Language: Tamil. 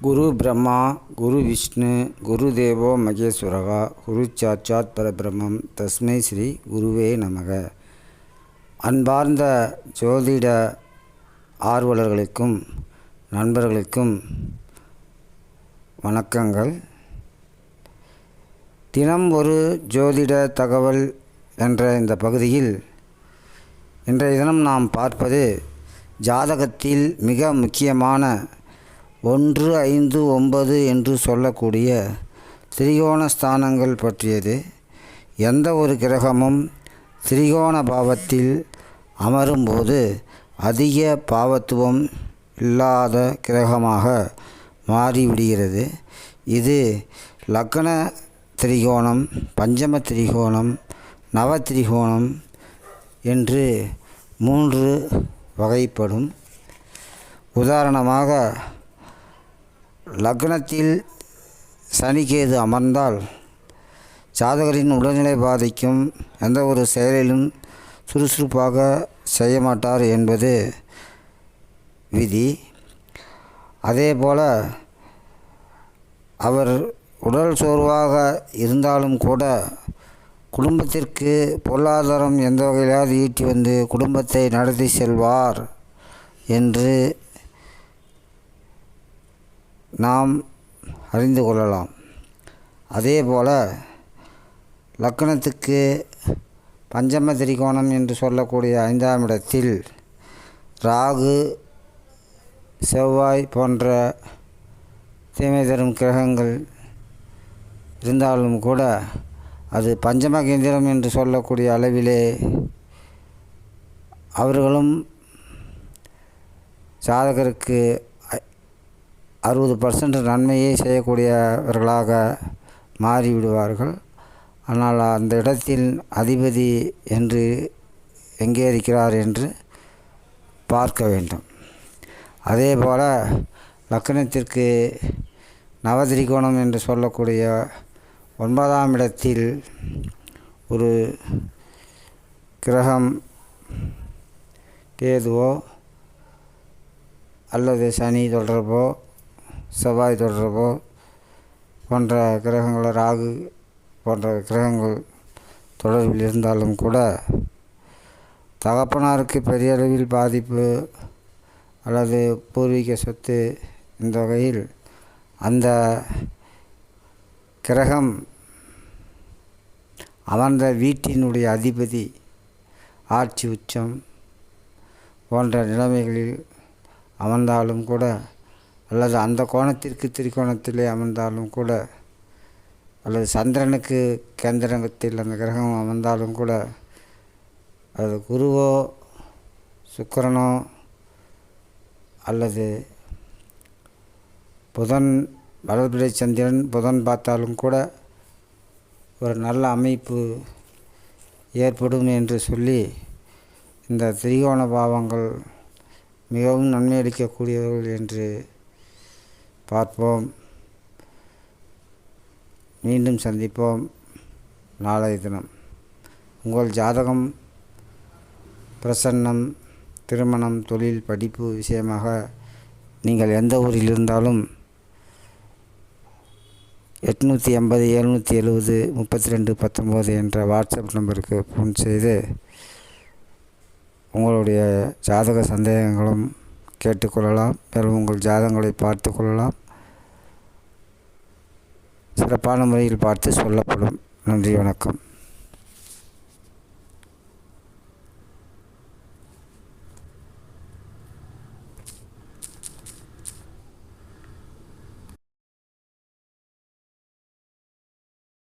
குரு பிரம்மா குரு விஷ்ணு குரு தேவோ மகேஸ்வரகா குரு சாட்சாத் பரபிரம்மம் தஸ்மை ஸ்ரீ குருவே நமக. அன்பார்ந்த ஜோதிட ஆர்வலர்களுக்கும் நண்பர்களுக்கும் வணக்கங்கள். தினம் ஒரு ஜோதிட தகவல் என்ற இந்த பகுதியில் இன்றைய தினம் நாம் பார்ப்பது ஜாதகத்தில் மிக முக்கியமான ஒன்று ஐந்து ஒன்பது என்று சொல்லக்கூடிய திரிகோண ஸ்தானங்கள் பற்றியது. எந்த ஒரு கிரகமும் திரிகோண பாவத்தில் அமரும்போது அதிக பாவத்துவம் இல்லாத கிரகமாக மாறிவிடுகிறது. இது லக்ன திரிகோணம் பஞ்சம திரிகோணம் நவ திரிகோணம் என்று மூன்று வகைப்படும். உதாரணமாக லக்னத்தில் சனிக்கேது அமர்ந்தால் ஜாதகரின் உடல்நிலை பாதிக்கும். எந்த ஒரு செயலிலும் சுறுசுறுப்பாக செய்ய மாட்டார் என்பது விதி. அதே போல் அவர் உடல் சோர்வாக இருந்தாலும் கூட குடும்பத்திற்கு பொருளாதாரம் எந்த வகையிலாவது ஈட்டி வந்து குடும்பத்தை நடத்தி செல்வார் என்று நாம் அறிந்து கொள்ளலாம். அதே போல் லக்கணத்துக்கு பஞ்சம திரிகோணம் என்று சொல்லக்கூடிய ஐந்தாம் இடத்தில் ராகு செவ்வாய் போன்ற தீமை தரும் கிரகங்கள் இருந்தாலும் கூட அது பஞ்சம கேந்திரம் என்று சொல்லக்கூடிய அளவிலே அவர்களும் ஜாதகருக்கு அறுபது பர்சன்ட் நன்மையை செய்யக்கூடியவர்களாக மாறிவிடுவார்கள். ஆனால் அந்த இடத்தில் அதிபதி என்று எங்கே இருக்கிறார் என்று பார்க்க வேண்டும். அதே போல் லக்கணத்திற்கு நவதிரிகோணம் என்று சொல்லக்கூடிய ஒன்பதாம் இடத்தில் ஒரு கிரகம் கேதுவோ அல்லது சனி தொடர்போ செவ்வாய் தொடர்போ போன்ற கிரகங்கள் ராகு போன்ற கிரகங்கள் தொடர்பில் இருந்தாலும் கூட தகப்பனாருக்கு பெரிய அளவில் பாதிப்பு அல்லது பூர்வீக சொத்து இந்த வகையில் அந்த கிரகம் அமர்ந்த வீட்டினுடைய அதிபதி ஆட்சி உச்சம் போன்ற நிலைமைகளில் அமர்ந்தாலும் கூட அல்லது அந்த கோணத்திற்கு திரிகோணத்திலே அமர்ந்தாலும் கூட அல்லது சந்திரனுக்கு கேந்திரத்தில் அந்த கிரகம் அமர்ந்தாலும் கூட அது குருவோ சுக்கரனோ அல்லது புதன் வளர்பிறை சந்திரன் புதன் பார்த்தாலும் கூட ஒரு நல்ல அமைப்பு ஏற்படும் என்று சொல்லி இந்த திரிகோண பாவங்கள் மிகவும் நன்மை அளிக்கக்கூடியவர்கள் என்று பார்ப்போம். மீண்டும் சந்திப்போம். நாளைய தினம். உங்கள் ஜாதகம் பிரசன்னம் திருமணம் தொழில் படிப்பு விஷயமாக நீங்கள் எந்த ஊரில் இருந்தாலும் எட்நூற்றி எண்பது எழுநூற்றி எழுபது முப்பத்தி ரெண்டு பத்தொம்போது என்ற வாட்ஸ்அப் நம்பருக்கு ஃபோன் செய்து உங்களுடைய ஜாதக சந்தேகங்களும் கேட்டுக்கொள்ளலாம். மேலும் உங்கள் ஜாதங்களை பார்த்து கொள்ளலாம். சிறப்பான முறையில் பார்த்து சொல்லப்படும். நன்றி வணக்கம்.